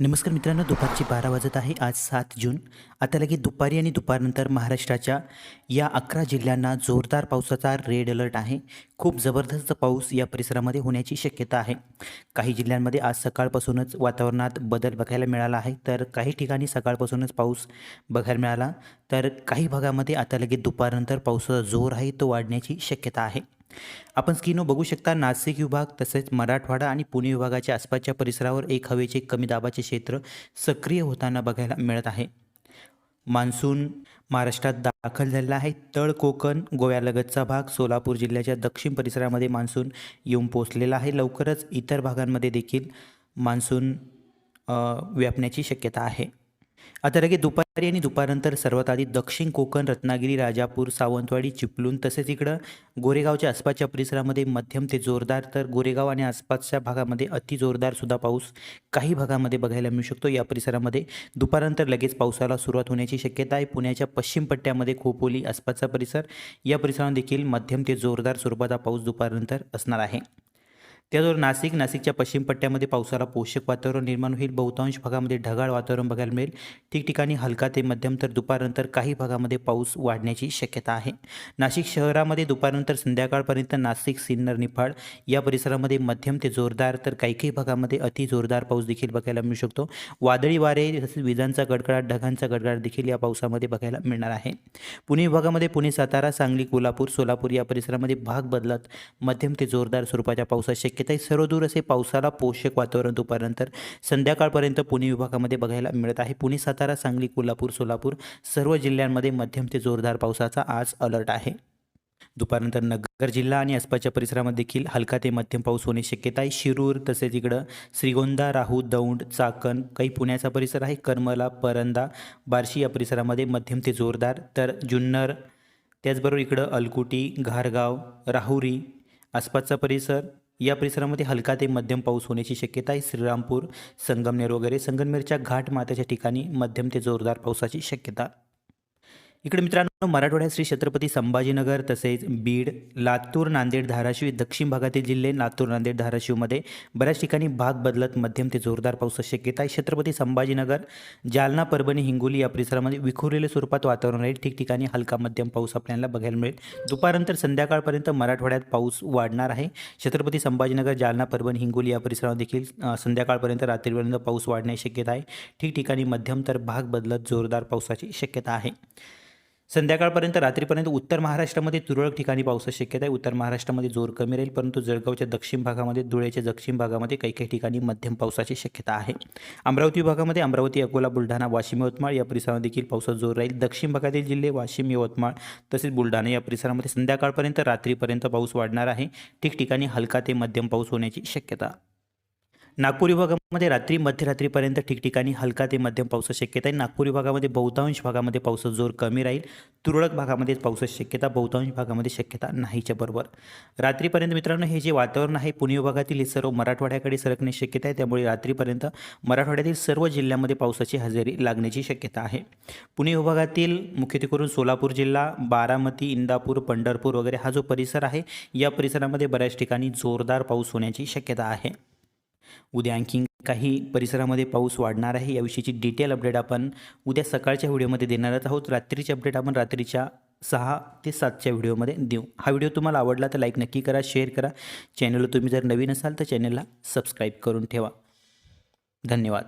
नमस्कार मित्रांनो दुपारची बारा वाजत आहे आज सात जून. आता लगेच दुपारी आणि दुपारनंतर महाराष्ट्राच्या या अकरा जिल्ह्यांना जोरदार पावसाचा रेड अलर्ट आहे. खूप जबरदस्त पाऊस या परिसरामध्ये होण्याची शक्यता आहे. काही जिल्ह्यांमध्ये आज सकाळपासूनच वातावरणात बदल बघायला मिळाला आहे. तर काही ठिकाणी सकाळपासूनच पाऊस बघायला मिळाला. तर काही भागामध्ये आता लगेच दुपारनंतर पावसाचा जोर आहे तो वाढण्याची शक्यता आहे. आपण स्क्रीनवर बघू शकता नाशिक विभाग तसेच मराठवाडा आणि पुणे विभागाच्या आसपासच्या परिसरावर एक हवेचे कमी दाबाचे क्षेत्र सक्रिय होताना बघायला मिळत आहे. मान्सून महाराष्ट्रात दाखल झालेला आहे. तळ कोकण गोव्यालगतचा भाग सोलापूर जिल्ह्याच्या दक्षिण परिसरामध्ये मान्सून येऊन पोचलेला आहे. लवकरच इतर भागांमध्ये देखील मान्सून व्यापण्याची शक्यता आहे. आता लगे दुपारी आणि दुपारनंतर सर्वात आधी दक्षिण कोकण रत्नागिरी राजापूर सावंतवाडी चिपलून तसेच इकडं गोरेगावच्या आसपासच्या परिसरामध्ये मध्यम ते जोरदार तर गोरेगाव आणि आसपासच्या भागामध्ये अति जोरदारसुद्धा पाऊस काही भागामध्ये बघायला मिळू शकतो. या परिसरामध्ये दुपारनंतर लगेच पावसाला सुरुवात होण्याची शक्यता आहे. पुण्याच्या पश्चिम पट्ट्यामध्ये खोपोली आसपासचा परिसर या परिसरामध्ये देखील मध्यम ते जोरदार स्वरूपाचा पाऊस दुपारनंतर असणार आहे. त्याचबरोबर नाशिक नाशिकच्या पश्चिम पट्ट्यामध्ये पावसाला पोषक वातावरण निर्माण होईल. बहुतांश भागामध्ये ढगाळ वातावरण बघायला मिळेल. ठिकठिकाणी हलका ते मध्यम तर दुपारनंतर काही भागामध्ये पाऊस वाढण्याची शक्यता आहे. नाशिक शहरामध्ये दुपारनंतर संध्याकाळपर्यंत नाशिक सिन्नर निफाड या परिसरामध्ये मध्यम ते जोरदार तर काही काही भागामध्ये अति जोरदार पाऊस देखील बघायला मिळू शकतो. वादळी वारे तसेच विजांचा गडगडाट ढगांचा गडगडाट देखील या पावसामध्ये बघायला मिळणार आहे. पुणे विभागामध्ये पुणे सातारा सांगली कोल्हापूर सोलापूर या परिसरामध्ये भाग बदलत मध्यम ते जोरदार स्वरूपाच्या पावसाची शक्यता आहे सर्वदूर असे पावसाला पोषक वातावरण दुपारनंतर. संध्याकाळपर्यंत पुणे विभागामध्ये बघायला मिळत आहे. पुणे सातारा सांगली कोल्हापूर सोलापूर सर्व जिल्ह्यांमध्ये मध्यम ते जोरदार पावसाचा आज अलर्ट आहे. दुपारनंतर नगर जिल्हा आणि आसपासच्या परिसरामध्ये देखील हलका ते मध्यम पाऊस होणे शक्यता आहे. शिरूर तसेच इकडं श्रीगोंदा राहू दौंड चाकण काही पुण्याचा परिसर आहे. करमला परंदा बार्शी या परिसरामध्ये मध्यम ते जोरदार. तर जुन्नर त्याचबरोबर इकडं अलकुटी घारगाव राहुरी आसपासचा परिसर या परिसरामध्ये हलका ते मध्यम पाऊस होण्याची शक्यता आहे. श्रीरामपूर संगमनेर वगैरे संगमनेरच्या घाट माथ्याच्या ठिकाणी मध्यम ते जोरदार पावसाची शक्यता इकडे मित्रांनो मराठवाड्यात श्री छत्रपती संभाजीनगर तसेच बीड लातूर नांदेड धाराशिव दक्षिण भागातील जिल्हे लातूर नांदेड धाराशिवमध्ये बऱ्याच ठिकाणी भाग बदलत मध्यम ते जोरदार पावसाची शक्यता आहे. छत्रपती संभाजीनगर जालना परभणी हिंगोली या परिसरामध्ये विखुरलेल्या स्वरूपात वातावरण राहील. ठिकठिकाणी हलका मध्यम पाऊस आपल्याला बघायला मिळेल. दुपारनंतर संध्याकाळपर्यंत मराठवाड्यात पाऊस वाढणार आहे. छत्रपती संभाजीनगर जालना परभणी हिंगोली या परिसरामध्ये देखील संध्याकाळपर्यंत रात्रीपर्यंत पाऊस वाढण्याची शक्यता आहे. ठिकठिकाणी मध्यम तर भाग बदलत जोरदार पावसाची शक्यता आहे. संध्याकाळपर्यंत रात्रीपर्यंत उत्तर महाराष्ट्रामध्ये तुरळक ठिकाणी पावसाची शक्यता आहे. उत्तर महाराष्ट्रामध्ये जोर कमी राहील परंतु जळगावच्या दक्षिण भागामध्ये धुळ्याच्या दक्षिण भागामध्ये काही काही ठिकाणी मध्यम पावसाची शक्यता आहे. अमरावती विभागामध्ये अमरावती अकोला बुलढाणा वाशिम यवतमाळ या परिसरामध्ये देखील पावसाचा जोर राहील. दक्षिण भागातील जिल्हे वाशिम यवतमाळ तसेच बुलढाणा या परिसरामध्ये संध्याकाळपर्यंत रात्रीपर्यंत पाऊस वाढणार आहे. ठिकठिकाणी हलका ते मध्यम पाऊस होण्याची शक्यता नागपूर विभागामध्ये रात्री मध्यरात्रीपर्यंत ठिकठिकाणी हलका ते मध्यम पावसाची शक्यता आहे. नागपूर विभागामध्ये बहुतांश भागामध्ये पावसाचा जोर कमी राहील. तुरळक भागामध्ये पावसाची शक्यता बहुतांश भागामध्ये शक्यता नाहीच्या बरोबर. रात्रीपर्यंत मित्रांनो हे जे वातावरण आहे पुणे विभागातील हे सर्व मराठवाड्याकडे सरकण्याची शक्यता आहे. त्यामुळे रात्रीपर्यंत मराठवाड्यातील सर्व जिल्ह्यामध्ये पावसाची हजेरी लागण्याची शक्यता आहे. पुणे विभागातील मुख्यत्वे करून सोलापूर जिल्हा बारामती इंदापूर पंढरपूर वगैरे हा जो परिसर आहे या परिसरामध्ये बऱ्याच ठिकाणी जोरदार पाऊस होण्याची शक्यता आहे. उद्या आणखीन काही परिसरामध्ये पाऊस वाढणार आहे. याविषयीची डिटेल अपडेट आपण उद्या सकाळच्या व्हिडिओमध्ये देणारच आहोत. रात्रीची अपडेट आपण रात्रीच्या सहा ते सातच्या व्हिडिओमध्ये देऊ. हा व्हिडिओ तुम्हाला आवडला तर लाईक नक्की करा शेअर करा. चॅनलला तुम्ही जर नवीन असाल तर चॅनलला सबस्क्राईब करून ठेवा. धन्यवाद.